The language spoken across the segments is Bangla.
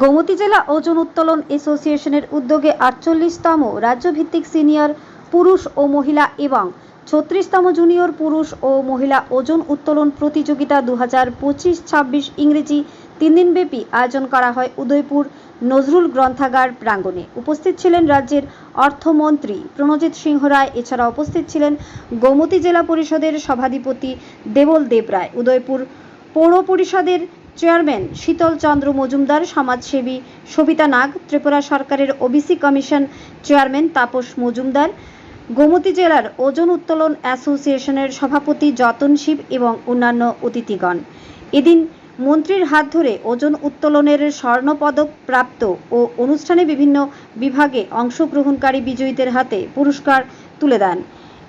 গোমতী জেলা ওজন উত্তোলন অ্যাসোসিয়েশনের উদ্যোগে আটচল্লিশতম রাজ্যভিত্তিক সিনিয়র পুরুষ ও মহিলা এবং ছত্রিশতম জুনিয়র পুরুষ ও মহিলা ওজন উত্তোলন প্রতিযোগিতা দু হাজার পঁচিশ ছাব্বিশ ইংরেজি তিন দিনব্যাপী আয়োজন করা হয় উদয়পুর নজরুল গ্রন্থাগার প্রাঙ্গণে। উপস্থিত ছিলেন রাজ্যের অর্থমন্ত্রী প্রণজিৎ সিংহ রায় এছাড়া উপস্থিত ছিলেন গোমতী জেলা পরিষদের সভাধিপতি দেবল দেবরায় উদয়পুর পৌর পরিষদের চেয়ারম্যান শীতল চন্দ্র মজুমদার, সমাজসেবী সবিতা নাগ, ত্রিপুরা সরকারের OBC commission chairman Tapas Majumdar, Gomati জেলার ওজন উত্তোলন অ্যাসোসিয়েশনের সভাপতি যতন শিব এবং অন্যান্য অতিথিগণ। এদিন মন্ত্রীর হাত ধরে ওজন উত্তোলনের স্বর্ণপদক প্রাপ্ত ও অনুষ্ঠানে বিভিন্ন বিভাগে অংশগ্রহণকারী বিজয়ীদের হাতে পুরস্কার তুলে দেন।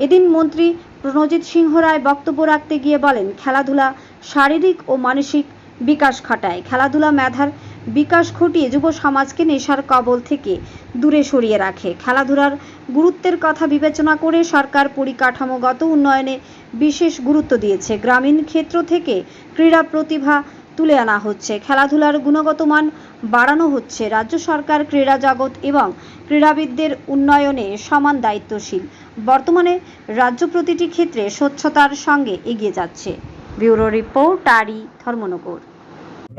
এদিন মন্ত্রী প্রণজিৎ সিংহ রায় বক্তব্য রাখতে গিয়ে বলেন, খেলাধুলা শারীরিক ও মানসিক বিকাশ ঘটায়। খেলাধুলা মেধার বিকাশ ঘটিয়ে যুব সমাজকে নেশার কবল থেকে দূরে সরিয়ে রাখে। খেলাধুলার গুরুত্বের কথা বিবেচনা করে সরকার পরিকাঠামোগত উন্নয়নে বিশেষ গুরুত্ব দিয়েছে। গ্রামীণ ক্ষেত্র থেকে ক্রীড়া প্রতিভা তুলে আনা হচ্ছে। খেলাধুলার গুণগত মান বাড়ানো হচ্ছে। রাজ্য সরকার ক্রীড়া জগৎ এবং ক্রীড়াবিদদের উন্নয়নে সমান দায়িত্বশীল। বর্তমানে রাজ্য প্রতিটি ক্ষেত্রে স্বচ্ছতার সঙ্গে এগিয়ে যাচ্ছে। ব্যুরো রিপোর্ট আরি ধর্মনগর।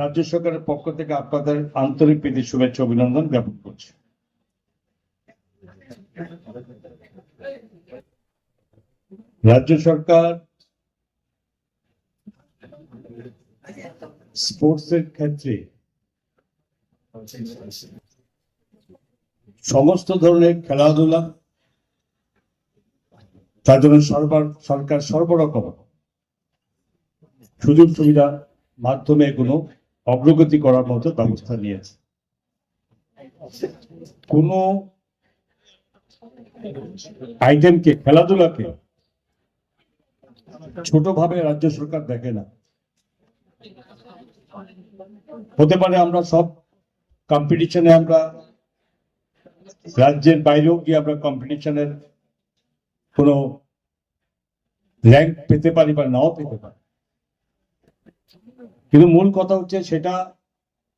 রাজ্য সরকারের পক্ষ থেকে আপনাদের আন্তরিক প্রীতি, শুভেচ্ছা, অভিনন্দন জ্ঞাপন করছি। রাজ্য সরকার স্পোর্টস এর ক্ষেত্রে সমস্ত ধরনের খেলাধুলা, তার জন্য সরকার সরকার সর্বরকম। সুযোগ সুবিধা মাধ্যমে কোনো অগ্রগতি করার মতো ব্যবস্থা নিয়েছে। কোন আইটেমকে, খেলাধুলাকে ছোটভাবে রাজ্য সরকার দেখে না। হতে পারে আমরা সব কম্পিটিশনে আমরা রাজ্যের বাইরেও গিয়ে আমরা কম্পিটিশনের কোনো র্যাঙ্ক পেতে পারি বা নাও পেতে পারি। কিন্তু মূল কথা হচ্ছে সেটা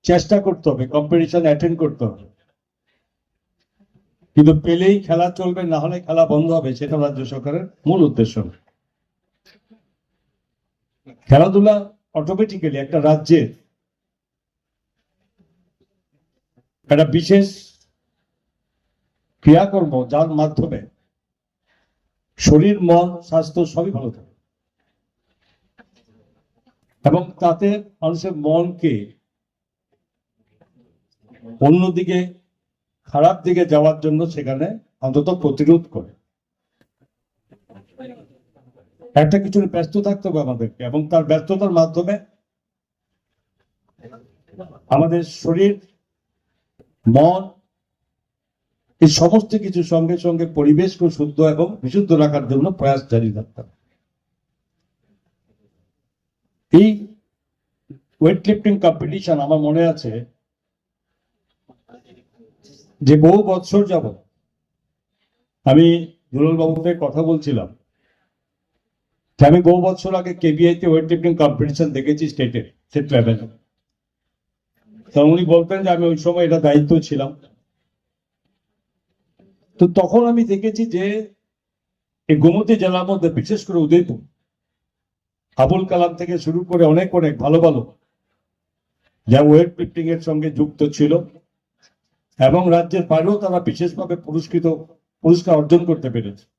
চেষ্টা করতে হবে কম্পিটিশন অ্যাটেন্ড করতে হবে। কিন্তু পেলেই খেলা চলবে, না হলে খেলা বন্ধ হবে, সেটা রাজ্য সরকারের মূল উদ্দেশ্য। খেলাধুলা অটোমেটিক্যালি একটা রাজ্যের একটা বিশেষ ক্রিয়াকর্ম যার মাধ্যমে শরীর, মন, স্বাস্থ্য সবই ভালো থাকে। এবং তাতে মানুষের মনকে অন্যদিকে, খারাপ দিকে যাওয়ার জন্য সেখানে অন্তত প্রতিরোধ করে। একটা কিছু ব্যস্ত থাকতে হবে আমাদেরকে এবং তার ব্যস্ততার মাধ্যমে আমাদের শরীর, মন, এই সমস্ত কিছু সঙ্গে সঙ্গে পরিবেশকে শুদ্ধ এবং বিশুদ্ধ রাখার জন্য প্রয়াস জারি থাকতে হবে। এই ওয়েট লিফটিং কম্পিটিশন আমার মনে আছে যে বহু বছর যাব আমি দুলাল বাবুতে কথা বলছিলাম আমি বহু বছর আগে কেবিআই তে ওয়েট লিফটিং কম্পিটিশন দেখেছি স্টেটের স্টেট লেভেলে তখন উনি বলতেন যে আমি ওই সময় এটা দায়িত্ব ছিলাম। তো তখন আমি দেখেছি যে এই গোমতী জেলার মধ্যে বিশেষ করে উদয়পুর আবুল কালাম থেকে শুরু করে অনেক অনেক ভালো ভালো। যা ওয়েট লিফটিং এর সঙ্গে যুক্ত ছিল এবং রাজ্যের বাইরেও তারা বিশেষভাবে পুরস্কৃত, পুরস্কার অর্জন করতে পেরেছে।